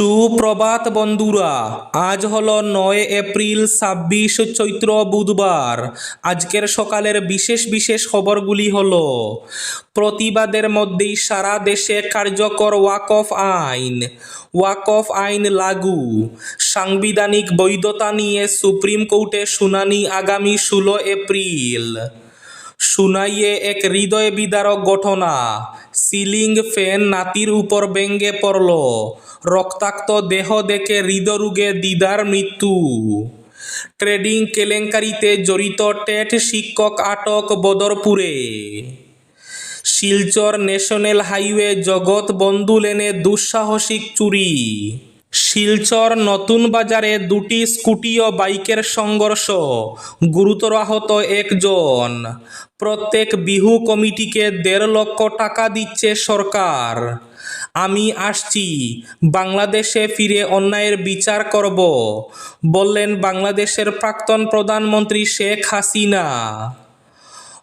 সুপ্রভাত বন্ধুরা, আজ হলো নয় এপ্রিল ছাব্বিশ চৈত্র বুধবার। আজকের সকালের বিশেষ বিশেষ খবরগুলি হল, প্রতিবাদের মধ্যেই সারা দেশে কার্যকর ওয়াকফ আইন ওয়াকফ আইন লাগু। সাংবিধানিক বৈধতা নিয়ে সুপ্রিম কোর্টে শুনানি আগামী ষোলো এপ্রিল। শুনাইয়ে এক হৃদয় বিদারক ঘটনা। সিলিং ফ্যান নাতির উপর ব্যঙ্গে পড়ল। রক্তাক্ত দেহ দেখে হৃদরোগে দিদার মৃত্যু। ট্রেডিং কেলেঙ্কারিতে জড়িত টেট শিক্ষক আটক বদরপুরে। শিলচর ন্যাশনাল হাইওয়ে জগৎ বন্ধু লেনে দুঃসাহসিক চুরি। শিলচর নতুন বাজারে দুটি স্কুটি ও বাইকের সংঘর্ষ, গুরুতর আহত একজন। প্রত্যেক বিহু কমিটিকে দেড় লক্ষ টাকা দিচ্ছে সরকার। আমি আসছি, বাংলাদেশে ফিরে অন্যায়ের বিচার করব, বললেন বাংলাদেশের প্রাক্তন প্রধানমন্ত্রী শেখ হাসিনা।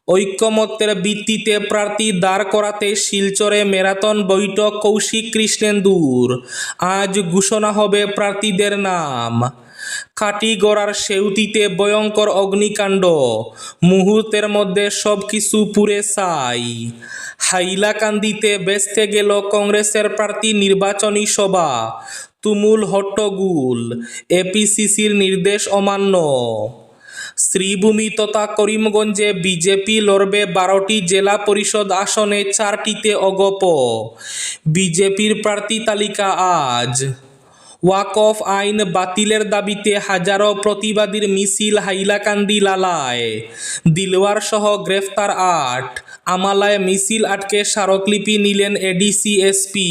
ঐক্যমত্যের ভিত্তিতে প্রার্থী দাঁড় করাতে শিলচরে ম্যারাথন বৈঠক কৌশিক কৃষ্ণেন্দুর। আজ ঘোষণা হবে প্রার্থীদের নাম। কাটিগড়ার সেউতিতে ভয়ঙ্কর অগ্নিকাণ্ড। মুহূর্তের মধ্যে সব কিছু পুড়ে ছাই। হাইলাকান্দিতে বেচতে গেল কংগ্রেসের প্রার্থী নির্বাচনী সভা। তুমুল হট্টগুল। এপিসিসির নির্দেশ অমান্য। শ্রীভূমি তথা করিমগঞ্জে বিজেপি লড়বে বারোটি জেলা পরিষদ আসনে, চারটিতে অগপ। বিজেপির প্রার্থী তালিকা আজ। ওয়াকফ আইন বাতিলের দাবিতে হাজারো প্রতিবাদীর মিছিল হাইলাকান্দি লালায়। দিলওয়ার সহ গ্রেফতার আট। আমালায় মিছিল আটকে স্মারকলিপি নিলেন এডিসি এসপি।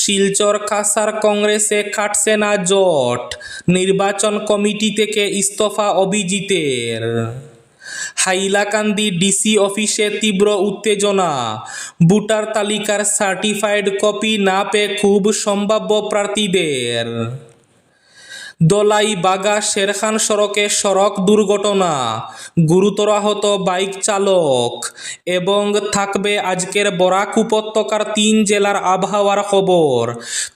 শিলচর কাসার কংগ্রেসে খাটছে না জোট। নির্বাচন কমিটি থেকে ইস্তফা অভিজিতের। হাইলাকান্দি ডিসি অফিসে তীব্র উত্তেজনা। ভোটার তালিকার সার্টিফাইড কপি না পেয়ে খুব সম্ভাব্য প্রার্থীদের। দলাই বাগা শেরখান সড়কে সড়ক দুর্ঘটনা। গুরুতর আহত বাইক চালক এবং থাকবে আজকের বরাক উপত্যকার তিন জেলার আবহাওয়ার খবর।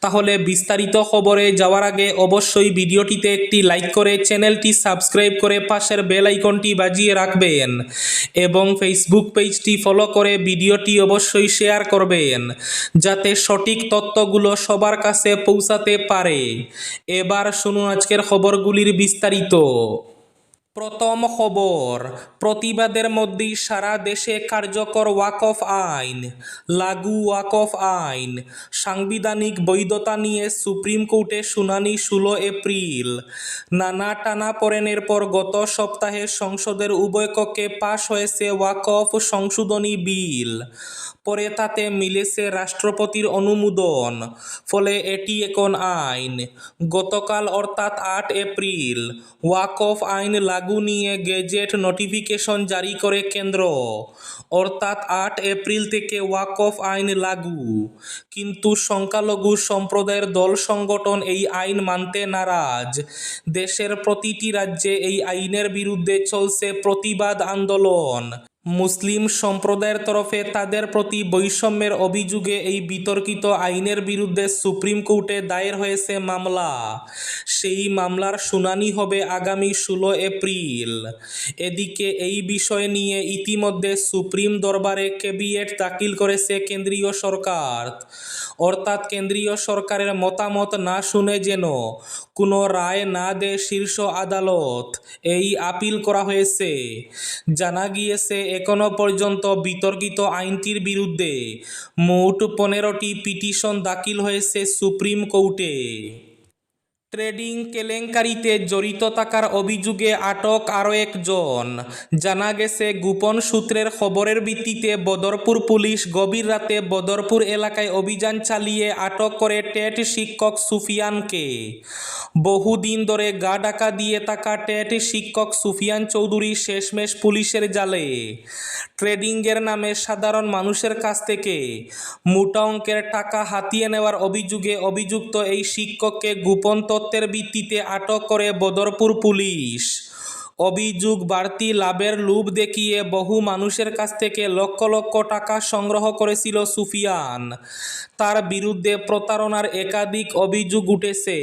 তাহলে বিস্তারিত খবরে যাওয়ার আগে অবশ্যই ভিডিওটিতে একটি লাইক করে চ্যানেলটি সাবস্ক্রাইব করে পাশের বেল আইকনটি বাজিয়ে রাখবেন এবং ফেসবুক পেজটি ফলো করে ভিডিওটি অবশ্যই শেয়ার করবেন যাতে সঠিক তথ্যগুলো সবার কাছে পৌঁছাতে পারে। এবার শুনুন আজকের খবরগুলির বিস্তারিত। প্রথম খবর, প্রতিবাদের মধ্যেই সারা দেশে কার্যকর ওয়াকফ আইন, লাগু ওয়াকফ আইন, সাংবিধানিক বৈধতা নিয়ে সুপ্রিম কোর্টে শুনানি ষোলো এপ্রিল। নানা টানাপোড়েনের পর গত সপ্তাহে সংসদের উভয় কক্ষে পাশ হয়েছে ওয়াকফ সংশোধনী বিল। পরে তাতে মিলেছে রাষ্ট্রপতির অনুমোদন, ফলে এটি এখন আইন। গতকাল অর্থাৎ আট এপ্রিল ওয়াকফ আইন লাগু নিয়ে গেজেট নোটিফিকেশন জারি করে কেন্দ্র। অর্থাৎ আট এপ্রিল থেকে ওয়াকফ আইন লাগু। কিন্তু সংখ্যালঘু সম্প্রদায়ের দল সংগঠন এই আইন মানতে নারাজ। দেশের প্রতিটি রাজ্যে এই আইনের বিরুদ্ধে চলছে প্রতিবাদ আন্দোলন। মুসলিম সম্প্রদায়ের তরফে তাদের প্রতি বৈষম্যের অভিযোগে এই বিতর্কিত আইনের বিরুদ্ধে সুপ্রিম কোর্টে দায়ের হয়েছে মামলা। সেই মামলার শুনানি হবে আগামী ষোলো এপ্রিল। এদিকে এই বিষয় নিয়ে ইতিমধ্যে সুপ্রিম দরবারে ক্যাবিনেট দাখিল করেছে কেন্দ্রীয় সরকার। অর্থাৎ কেন্দ্রীয় সরকারের মতামত না শুনে যেন কোনো রায় না দেয় শীর্ষ আদালত, এই আপিল করা হয়েছে। জানা গিয়েছে এখনও পর্যন্ত বিতর্কিত আইনটির বিরুদ্ধে মোট পনেরোটি পিটিশন দাখিল হয়েছে সুপ্রিম কোর্টে। ট্রেডিং কেলেঙ্কারিতে জড়িত থাকার অভিযোগে আটক আরও একজন। জানা গেছে, গোপন সূত্রের খবরের ভিত্তিতে বদরপুর পুলিশ গভীর রাতে বদরপুর এলাকায় অভিযান চালিয়ে আটক করে টেট শিক্ষক সুফিয়ানকে। বহুদিন ধরে গা ডাকা দিয়ে থাকা টেট শিক্ষক সুফিয়ান চৌধুরী শেষমেশ পুলিশের জালে। ট্রেডিংয়ের নামে সাধারণ মানুষের কাছ থেকে মোটা অঙ্কের টাকা হাতিয়ে নেওয়ার অভিযোগে অভিযুক্ত এই শিক্ষককে গোপন তথ্যের ভিত্তিতে আটক করে বদরপুর পুলিশ। অভিযোগ, বাড়তি লাভের লোভ দেখিয়ে বহু মানুষের কাছ থেকে লক্ষ লক্ষ টাকা সংগ্রহ করেছিল সুফিয়ান। তার বিরুদ্ধে প্রতারণার একাধিক অভিযোগ উঠেছে।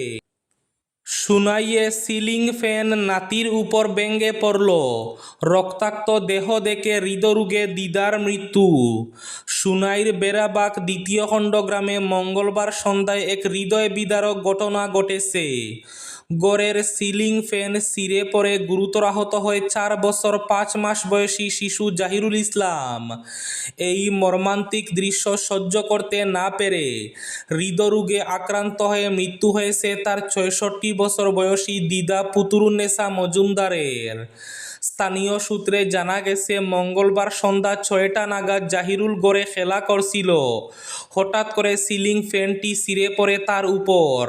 সুনাইয়ে সিলিং ফ্যান নাতির উপর ব্যঙ্গে পড়ল। রক্তাক্ত দেহ দেখে হৃদরোগে দিদার মৃত্যু। সুনাইর বেড়াবাগ দ্বিতীয় খণ্ড গ্রামে মঙ্গলবার সন্ধ্যায় এক হৃদয় বিদারক ঘটনা ঘটেছে। গড়ের সিলিং ফ্যান সিরে পরে গুরুতর আহত হয়ে চার বছর পাঁচ মাস বয়সী শিশু জাহিরুল ইসলাম। এই মর্মান্তিক দৃশ্য সহ্য করতে না পেরে হৃদরোগে আক্রান্ত হয়ে মৃত্যু হয়েছে তার ছয়ষট্টি বছর বয়সী দিদা পুতুরুন্নেসা মজুমদারের। স্থানীয় সূত্রে জানা গেছে, মঙ্গলবার সন্ধ্যা ছয়টা নাগাদ জাহিরুল গড়ে খেলা করছিল। হঠাৎ করে সিলিং ফ্যানটি ছিঁড়ে পড়ে তার উপর।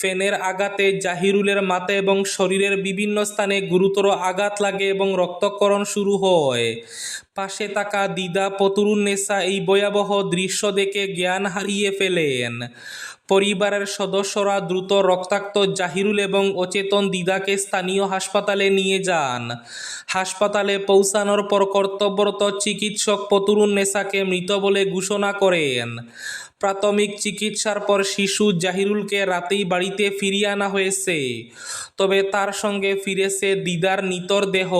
ফ্যানের আঘাতে জাহিরুলের মাথা এবং শরীরের বিভিন্ন স্থানে গুরুতর আঘাত লাগে এবং রক্তক্ষরণ শুরু হয়। পাশে থাকা দিদা পতুরুন্নেসা এই ভয়াবহ দৃশ্য দেখে জ্ঞান হারিয়ে ফেলেন। পরিবারের সদস্যরা দ্রুত রক্তাক্ত জাহিরুল এবং অচেতন দিদাকে স্থানীয় হাসপাতালে নিয়ে যান। হাসপাতালে পৌঁছানোর পর কর্তব্যরত চিকিৎসক পতুরুন্নেসাকে মৃত বলে ঘোষণা করেন। প্রাথমিক চিকিৎসার পর শিশু জাহিরুলকে রাতেই বাড়িতে ফিরিয়ে আনা হয়েছে। তবে তার সঙ্গে ফিরেছে দিদার নিতর দেহ।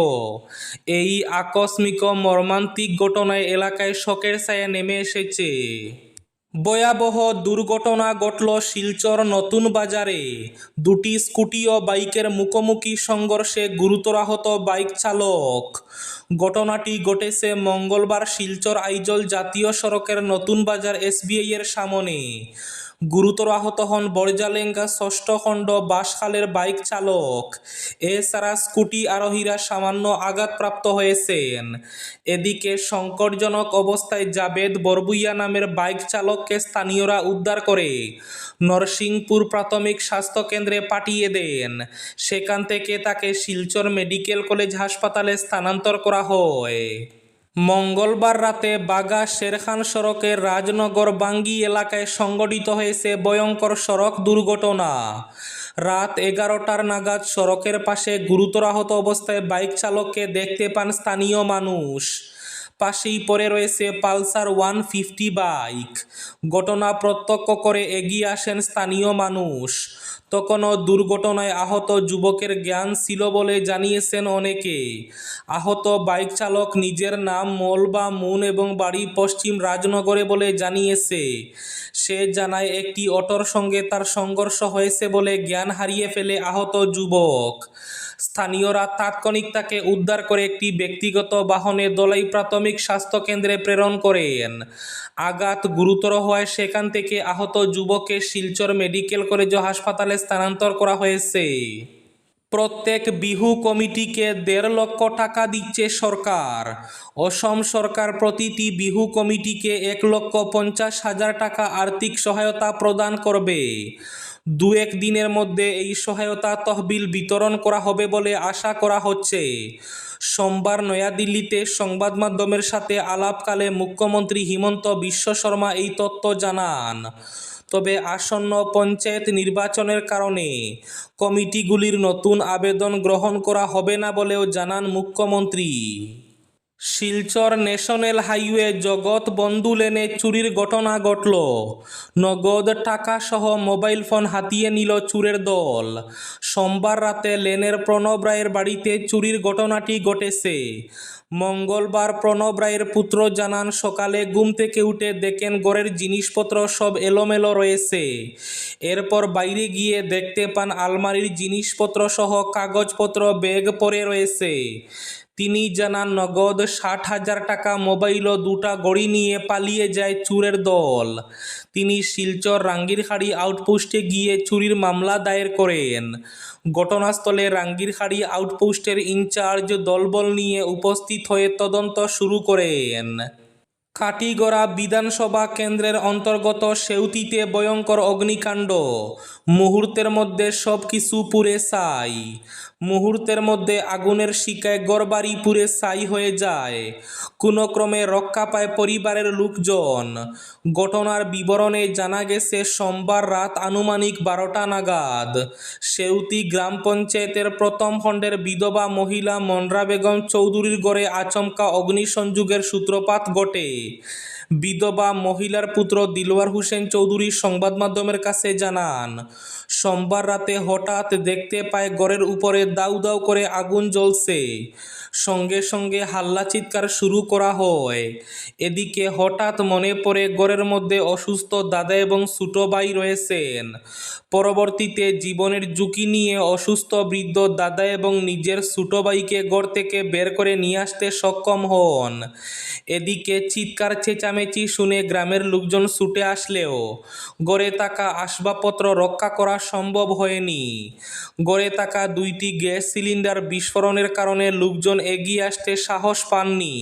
এই আকস্মিক মর্মান্তিক ঘটনায় এলাকায় শোকের ছায়া নেমে এসেছে। ভয়াবহ দুর্ঘটনা ঘটল শিলচর নতুন বাজারে। দুটি স্কুটি ও বাইকের মুখোমুখি সংঘর্ষে গুরুতর আহত বাইক চালক। ঘটনাটি ঘটেছে মঙ্গলবার শিলচর আইজল জাতীয় সড়কের নতুন বাজার এসবিআই এর সামনে। গুরুতর আহত হন বরজালেঙ্গা ষষ্ঠ খণ্ড বাঁশখালের বাইক চালক। এছাড়া স্কুটি আরোহীরা সামান্য আঘাতপ্রাপ্ত হয়েছেন। এদিকে সংকটজনক অবস্থায় জাবেদ বরবুইয়া নামের বাইক চালককে স্থানীয়রা উদ্ধার করে। নরসিংপুর প্রাথমিক স্বাস্থ্যকেন্দ্রে পাঠিয়ে দেন। সেখান থেকে তাকে শিলচর মেডিকেল কলেজ হাসপাতালে স্থানান্তর করা হয়। মঙ্গলবার রাতে বাগা শেরখান সড়কের রাজনগর বাঙ্গি এলাকায় সংগঠিত হয়েছে ভয়ঙ্কর সড়ক দুর্ঘটনা। রাত এগারোটার নাগাদ সড়কের পাশে গুরুতর আহত অবস্থায় বাইক চালককে দেখতে পান স্থানীয় মানুষ। পাশেই পড়ে রয়েছে পালসার ওয়ান ফিফটি বাইক। ঘটনা প্রত্যক্ষ করে এগিয়ে আসেন স্থানীয় মানুষ। তখনও দুর্ঘটনায় আহত যুবকের জ্ঞান ছিল বলে জানিয়েছেন অনেকে। আহত বাইক চালক নিজের নাম মোলবা মুন এবং বাড়ি পশ্চিম রাজনগরে বলে জানিয়েছে। সে জানায়, একটি অটোর সঙ্গে তার সংঘর্ষ হয়েছে বলে জ্ঞান হারিয়ে ফেলে আহত যুবক। স্থানীয়রা তাৎক্ষণিক তাকে উদ্ধার করে একটি ব্যক্তিগত বাহনে দলাই প্রাথমিক স্বাস্থ্য কেন্দ্রে প্রেরণ করেন। আঘাত গুরুতর হওয়ায় সেখান থেকে আহত যুবককে শিলচর মেডিকেল কলেজ হাসপাতালে স্থানান্তর করা হয়েছে। প্রত্যেক বিহু কমিটিকে দেড় লক্ষ টাকা দিচ্ছে সরকার। অসম সরকার প্রতিটি বিহু কমিটিকে এক লক্ষ পঞ্চাশ হাজার টাকা আর্থিক সহায়তা প্রদান করবে। দু এক দিনের মধ্যে এই সহায়তা তহবিল বিতরণ করা হবে বলে আশা করা হচ্ছে। সোমবার নয়াদিল্লিতে সংবাদ মাধ্যমের সাথে আলাপকালে মুখ্যমন্ত্রী হিমন্ত বিশ্ব শর্মা এই তথ্য জানান। তবে আসন্ন পঞ্চায়েত নির্বাচনের কারণে কমিটিগুলির নতুন আবেদন গ্রহণ করা হবে না বলেও জানান মুখ্যমন্ত্রী। শিলচর ন্যাশনাল হাইওয়ে জগৎ বন্ধু লেনে চুরির ঘটনা ঘটল। নগদ টাকা সহ মোবাইল ফোন হাতিয়ে নিল চুরের দল। সোমবার রাতে লেনের প্রণব রায়ের বাড়িতে চুরির ঘটনাটি ঘটেছে। মঙ্গলবার প্রণব রায়ের পুত্র জানান, সকালে ঘুম থেকে উঠে দেখেন ঘরের জিনিসপত্র সব এলোমেলো রয়েছে। এরপর বাইরে গিয়ে দেখতে পান আলমারির জিনিসপত্র সহ কাগজপত্র, ব্যাগ পরে রয়েছে। তিনি জানান, নগদ ষাট হাজার টাকা মোবাইল ও দুটা গড়ি নিয়ে পালিয়ে যায় চুরের দল। তিনি শিলচর রাঙ্গিরহাড়ি আউটপোস্টে গিয়ে চুরির মামলা দায়ের করেন। ঘটনাস্থলে রাঙ্গিরহাড়ি আউটপোস্টের ইনচার্জ দলবল নিয়ে উপস্থিত হয়ে তদন্ত শুরু করেন। কাটিগড়া বিধানসভা কেন্দ্রের অন্তর্গত সেউতিতে ভয়ঙ্কর অগ্নিকাণ্ড। মুহূর্তের মধ্যে সব কিছু পুড়ে ছাই। মুহূর্তের মধ্যে আগুনের শিকায় গড়বাড়ি পুড়ে ছাই হয়ে যায়। কোনো ক্রমে রক্ষা পায় পরিবারের লোকজন। ঘটনার বিবরণে জানা গেছে, সোমবার রাত আনুমানিক বারোটা নাগাদ সেউতি গ্রাম পঞ্চায়েতের প্রথম খণ্ডের বিধবা মহিলা মনরা বেগম চৌধুরীর গড়ে আচমকা অগ্নিসংযোগের সূত্রপাত ঘটে। বিধবা মহিলার পুত্র দিলওয়ার হোসেন চৌধুরী সংবাদ মাধ্যমের কাছে জানান সোমবার রাতে হঠাৎ দেখতে পায় ঘরের উপরে দাউ দাউ করে আগুন জ্বলছে। সঙ্গে সঙ্গে হাল্লা চিৎকার শুরু করা হয়। এদিকে হঠাৎ মনে পড়ে ঘরের মধ্যে অসুস্থ দাদা এবং ছোট ভাই রয়েছেন। পরবর্তীতে জীবনের ঝুঁকি নিয়ে অসুস্থ বৃদ্ধ দাদা এবং নিজের ছোট ভাইকে ঘর থেকে বের করে নিয়ে আসতে সক্ষম হন। এদিকে চিৎকার চেঁচামেচি শুনে গ্রামের লোকজন ছুটে আসলেও গড়ে থাকা আসবাবপত্র রক্ষা করা সম্ভব হয়নি। গড়ে থাকা দুইটি গ্যাস সিলিন্ডার বিস্ফোরণের কারণে লোকজন এগিয়ে আসতে সাহস পাননি।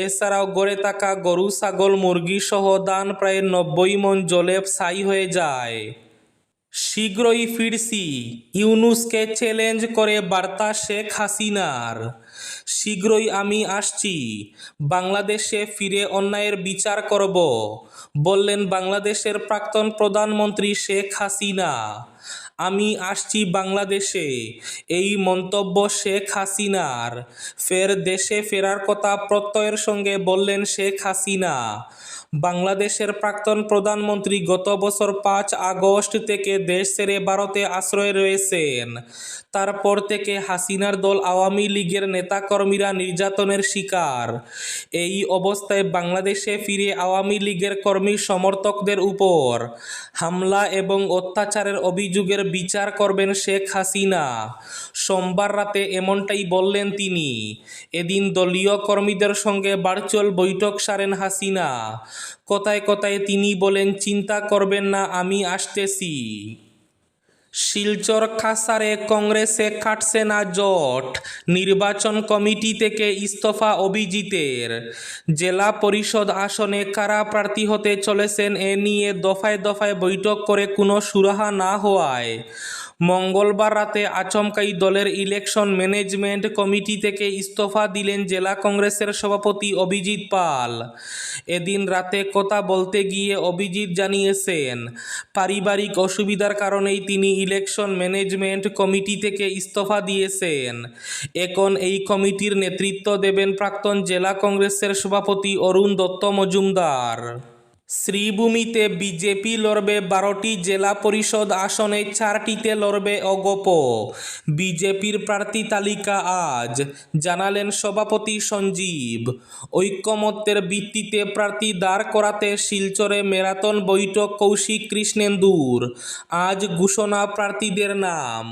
এছাড়াও গড়ে থাকা গরু, ছাগল, মুরগি সহ দান প্রায় নব্বই মন জলে ছাই হয়ে যায়। শীঘ্রই ফিরছি, ইউনুসকে চ্যালেঞ্জ করে বার্তা শেখ হাসিনার। শীঘ্রই আমি আসছি। বাংলাদেশে ফিরে অন্যায়ের বিচার করব, বললেন বাংলাদেশের প্রাক্তন প্রধানমন্ত্রী শেখ হাসিনা। আমি আসছি বাংলাদেশে, এই মন্তব্য শেখ হাসিনার। ফের দেশে ফেরার কথা প্রত্যয়ের সঙ্গে বললেন শেখ হাসিনা। বাংলাদেশের প্রাক্তন প্রধানমন্ত্রী গত বছর পাঁচ আগস্ট থেকে দেশ ছেড়ে ভারতে আশ্রয় রয়েছেন। তারপর থেকে হাসিনার দল আওয়ামী লীগের নেতাকর্মীরা নির্যাতনের শিকার। এই অবস্থায় বাংলাদেশে ফিরে আওয়ামী লীগের কর্মী সমর্থকদের উপর হামলা এবং অত্যাচারের অভিযোগের বিচার করবেন শেখ হাসিনা। সোমবার রাতে এমনটাই বললেন তিনি। এদিন দলীয় কর্মীদের সঙ্গে ভার্চুয়াল বৈঠক সারেন হাসিনা। কথায় কথায় তিনি বলেন, চিন্তা করবেন না, আমি আসতেছি। শিলচর খাসারে কংগ্রেসে কাটছে না জট। নির্বাচন কমিটি থেকে ইস্তফা অভিজিতের। জেলা পরিষদ আসনে কারা প্রার্থী হতে চলেছেন এ নিয়ে দফায় দফায় বৈঠক করে কোনো সুরাহা না হওয়ায় মঙ্গলবার রাতে আচমকাই দলের ইলেকশন ম্যানেজমেন্ট কমিটি থেকে ইস্তফা দিলেন জেলা কংগ্রেসের সভাপতি অভিজিৎ পাল। এদিন রাতে কথা বলতে গিয়ে অভিজিৎ জানিয়েছেন, পারিবারিক অসুবিধার কারণেই তিনি ইলেকশন ম্যানেজমেন্ট কমিটি থেকে ইস্তফা দিয়েছেন। এখন এই কমিটির নেতৃত্ব দেবেন প্রাক্তন জেলা কংগ্রেসের সভাপতি অরুণ দত্ত মজুমদার। শ্রীভূমিতে বিজেপি লড়বে বারোটি জেলা পরিষদ আসনে, চারটিতে লড়বে অগপ। বিজেপির প্রার্থী তালিকা আজ, জানালেন সভাপতি সঞ্জীব। ঐক্যমত্যের ভিত্তিতে প্রার্থী দাঁড় করাতে শিলচরে ম্যারাথন বৈঠক কৌশিক কৃষ্ণেন্দুর। আজ ঘোষণা প্রার্থীদের নাম।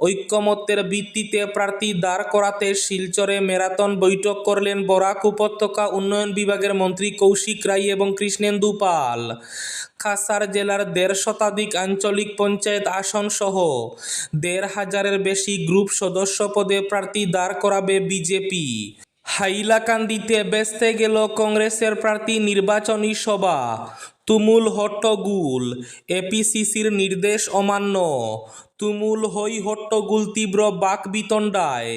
ঐক্যমত্যের ভিত্তিতে প্রার্থী দাঁড় করাতে শিলচরে ম্যারাথন বৈঠক করলেন বরাক উপত্যকা উন্নয়ন বিভাগের মন্ত্রী কৌশিক রায় এবং কৃষ্ণেন্দু পাল খাসার জেলার দেড় শতাধিক আঞ্চলিক পঞ্চায়েত আসন সহ দেড় হাজারের বেশি গ্রুপ সদস্য পদে প্রার্থী দাঁড় করাবে বিজেপি। হাইলাকান্দিতে বেসতে গেল কংগ্রেসের প্রার্থী নির্বাচনী সভা। তুমুল হট্টগুল এপিসিসির নির্দেশ অমান্য। তুমুল হই হট্টগুল তীব্র বাকবিতণ্ডায়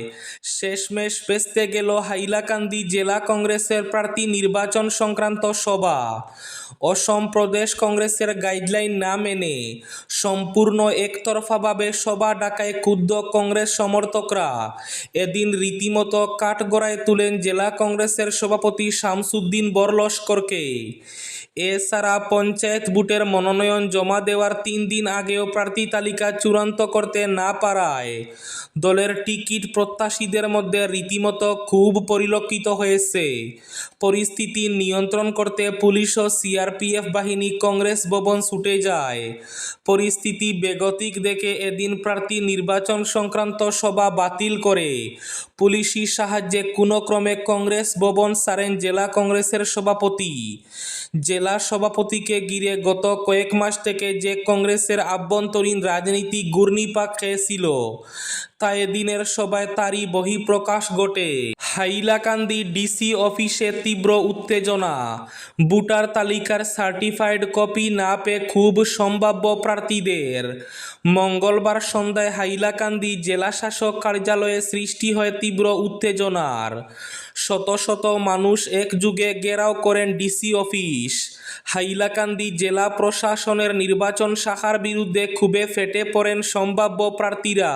শেষমেশ পেস্তে গেল হাইলাকান্দি জেলা কংগ্রেসের প্রার্থী নির্বাচন সংক্রান্ত সভা। অসম প্রদেশ কংগ্রেসের গাইডলাইন না মেনে সম্পূর্ণ একতরফাভাবে সভা ডাকায় ক্ষুব্ধ কংগ্রেস সমর্থকরা। এদিন রীতিমতো কাঠগড়ায় তুলেন জেলা কংগ্রেসের সভাপতি শামসুদ্দিন বরলস্করকে। এছাড়া পঞ্চায়েত বুটের মনোনয়ন জমা দেওয়ার তিন দিন আগেও প্রার্থী তালিকা চূড়ান্ত করতে না পারায়। দলের টিকিট প্রত্যাশীদের মধ্যে রীতিমতো খুব পরিলক্ষিত হয়েছে। পরিস্থিতি নিয়ন্ত্রণ করতে পুলিশ ও সিআরপিএফ বাহিনী কংগ্রেস ভবন ছুটে যায়। পরিস্থিতি বেগতিক দেখে এদিন প্রার্থী নির্বাচন সংক্রান্ত সভা বাতিল করে। পুলিশি সাহায্যে কোনো ক্রমে কংগ্রেস ভবন সারেন জেলা কংগ্রেসের সভাপতি। জেলা সভাপতিকে ঘিরে গত কয়েক মাস থেকে যে কংগ্রেসের আভ্যন্তরীণ রাজনীতি ঘূর্ণিপাক খেয়েছিল তাই দিনের সভায় তারই বহিঃপ্রকাশ ঘটে। হাইলাকান্দি ডিসি অফিসে তীব্র উত্তেজনা। ভোটার তালিকার সার্টিফাইড কপি না পেয়ে খুব সম্ভাব্য প্রার্থীদের। মঙ্গলবার সন্ধ্যায় হাইলাকান্দি জেলা শাসক কার্যালয়ে সৃষ্টি হয় তীব্র উত্তেজনার। শত শত মানুষ একযুগে ঘেরাও করেন ডিসি অফিস। হাইলাকান্দি জেলা প্রশাসনের নির্বাচন শাখার বিরুদ্ধে খুবই ফেটে পড়েন সম্ভাব্য প্রার্থীরা।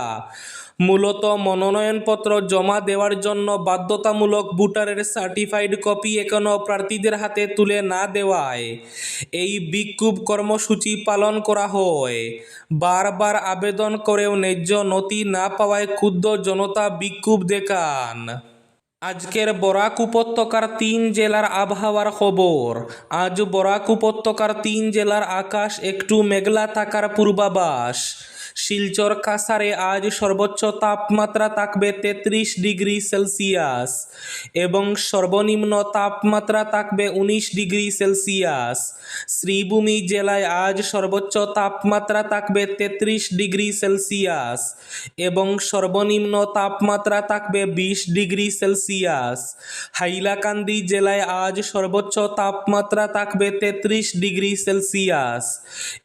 মূলত মনোনয়নপত্র জমা দেওয়ার জন্য বাধ্যতামূলক ভোটারের সার্টিফাইড কপি এখনও প্রার্থীদের হাতে তুলে না দেওয়ায়। এই বিক্ষোভ কর্মসূচি পালন করা হয়। বারবার আবেদন করেও ন্যায্য নথি না পাওয়ায় ক্ষুব্ধ জনতা বিক্ষোভ দেখান। আজকের বরাক উপত্যকার তিন জেলার আবহাওয়ার খবর। আজ বরাক উপত্যকার তিন জেলার আকাশ একটু মেঘলা থাকার পূর্বাভাস। শিলচর কাসারে আজ সর্বোচ্চ তাপমাত্রা থাকবে তেত্রিশ ডিগ্রি সেলসিয়াস এবং সর্বনিম্ন তাপমাত্রা থাকবে উনিশ ডিগ্রি সেলসিয়াস। শ্রীভূমি জেলায় আজ সর্বোচ্চ তাপমাত্রা থাকবে তেত্রিশ ডিগ্রি সেলসিয়াস এবং সর্বনিম্ন তাপমাত্রা থাকবে বিশ ডিগ্রি সেলসিয়াস। হাইলাকান্দি জেলায় আজ সর্বোচ্চ তাপমাত্রা থাকবে তেত্রিশ ডিগ্রি সেলসিয়াস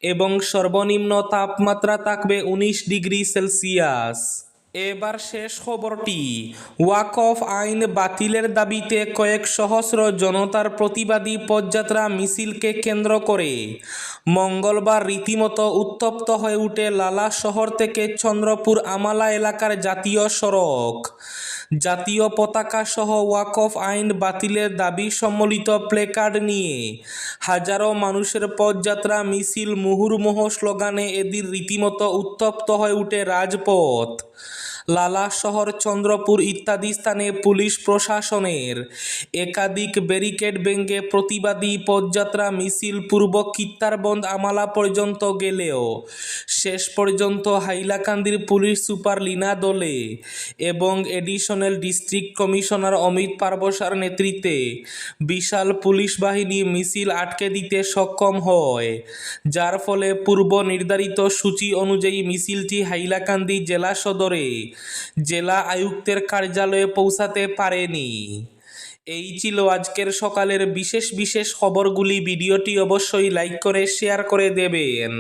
এবং সর্বনিম্ন তাপমাত্রা থাকবে উনিশ ডিগ্রি সেলসিয়াস। এবার শেষ খবরটি। ওয়াক অফ আইন বাতিলের দাবিতে কয়েক সহস্র জনতার প্রতিবাদী পদযাত্রা মিছিলকে কেন্দ্র করে। মঙ্গলবার রীতিমতো উত্তপ্ত হয়ে উঠে লালা শহর থেকে চন্দ্রপুর আমালা এলাকার জাতীয় সড়ক। জাতীয় পতাকা সহ ওয়াক অফ আইন বাতিলের দাবি সম্বলিত প্লেকার্ড নিয়ে। হাজারো মানুষের পদযাত্রা মিছিল, মুহুর্মুহ, স্লোগানে এদিন রীতিমতো উত্তপ্ত হয়ে উঠে রাজপথ। লালা শহর, চন্দ্রপুর ইত্যাদি স্থানে পুলিশ প্রশাসনের একাধিক ব্যারিকেড ভেঙে প্রতিবাদী পদযাত্রা, মিছিল পূর্ব কিত্তারবন্দ আমালা পর্যন্ত গেলেও শেষ পর্যন্ত হাইলাকান্দির পুলিশ সুপার লীনা দোলে এবং এডিশনাল ডিস্ট্রিক্ট কমিশনার অমিত পারবসার নেতৃত্বে বিশাল পুলিশ বাহিনী মিছিল আটকে দিতে সক্ষম হয়, যার ফলে পূর্ব নির্ধারিত সূচি অনুযায়ী মিছিলটি হাইলাকান্দি জেলা সদরে জেলা আয়ুক্তের কার্যালয়ে পৌঁছাতে পারেনি। এই ছিল আজকের সকালের বিশেষ বিশেষ খবরগুলি। ভিডিওটি অবশ্যই লাইক করে, শেয়ার করে দেবেন।